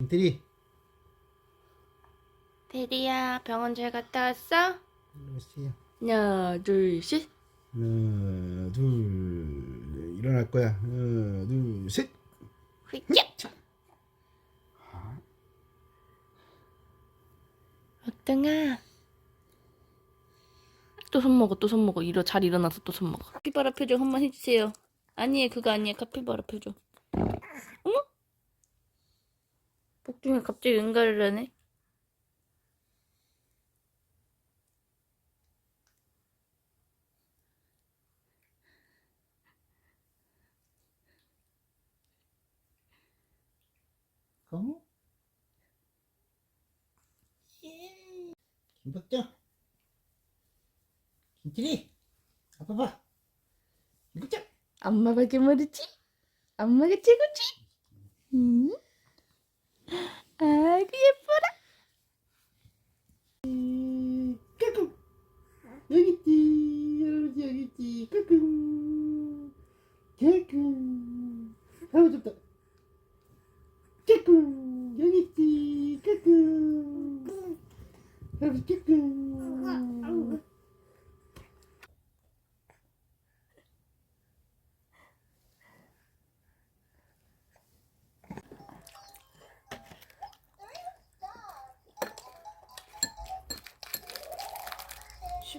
김태리. 테리야 병원 잘 갔다 왔어? 일어나세요 하나 둘셋. 하나 둘 네, 일어날 거야. 하나 둘셋. 휘야 어떤아. 또 손 먹어 또 손 먹어. 일어 잘 일어나서 또 손 먹어. 카피바라 표정 한 번 해주세요. 아니에요 그거 아니에요. 카피바라 표정 어머 복중에 갑자기 응가를 하네 어? 김박정 김태리 아빠 봐 김박정 엄마밖에 모르지? 엄마가 최고지? 응? 아이고 예뻐라 까꿍 여기 있지 할아버지 여기 있지. 까꿍 까꿍 할아버지 없다 까꿍 여기 있지 까꿍 할아버지 까꿍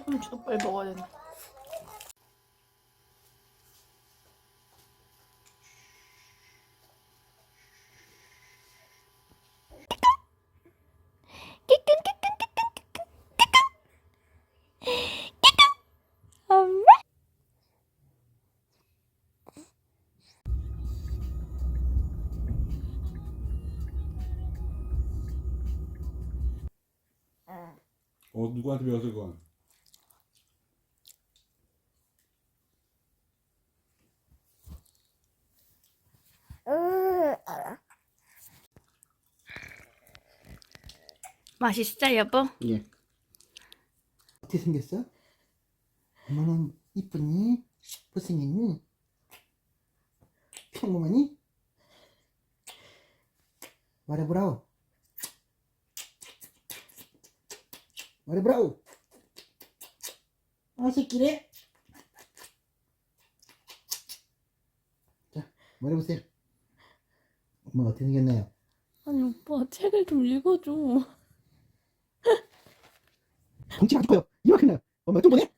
시금치도 빨리 먹어야 되네? 어 누구한테 배웠어 그건? 맛있어 여보? 예 어떻게 생겼어? 엄마는 이쁘니? 못생겼니? 평범하니? 말해보라오 말해보라오 아 새끼래 자 말해보세요 엄마 어떻게 생겼나요? 아니 오빠 책을 좀 읽어줘 덩치가 아주 커요. 이만큼 나요. 엄마 좀 보내?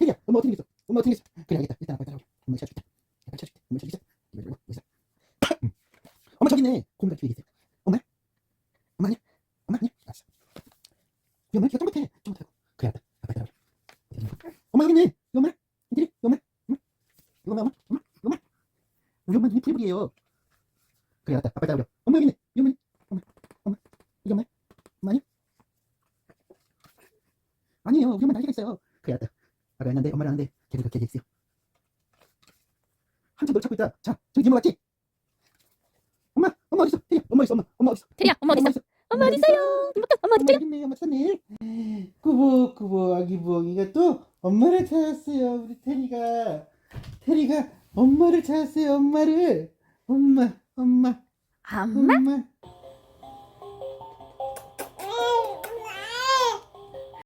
혜리야 엄마 어떻게 생겼어? 엄마 어떻게 생겼어? 그래 알겠다. 일단 아빠 따라오자. 엄마 찾아줄게 아빠 찾아줄게 엄마 있어. 이거 여기서. 엄마 저기 있네. 고민가 뒤에 있어 엄마? 엄마 아니야? 엄마 아니야? 알았어. 이 엄마 키가 좀 못하고. 그래 알았다 아빠 따라오자. 엄마 여기 있네. 이 엄마 인들이 이 엄마? 엄마 엄마 엄마? 엄마? 엄마? 우리 엄마 눈이 부리부리해요. 그래 알았다. 아빠 따라오자. 엄마 여기 있네. 이 엄마 엄마? 엄마? 엄마 엄마 아니야 아니에요. 우리 엄마 날개가 있어요. 그래, 알았다. 아가 있는데 엄마랑 하는데 걔를 그렇게 얘기했어요. 한참 널 찾고 있다. 자, 저기 뒤에 맞지? 엄마, 엄마 어딨어? 테리야, 엄마 어딨어? 엄마, 엄마 어딨어? 테리야, 엄마 어딨어? 엄마 어딨어요? 이모께 엄마 여기 있네. 엄마 찾네. 꾸벅, 꾸벅, 아기 부엉이가 또 엄마를 찾았어요. 우리 테리가. 테리가 엄마를 찾았어요. 엄마를. 엄마, 엄마, 엄마? 엄마.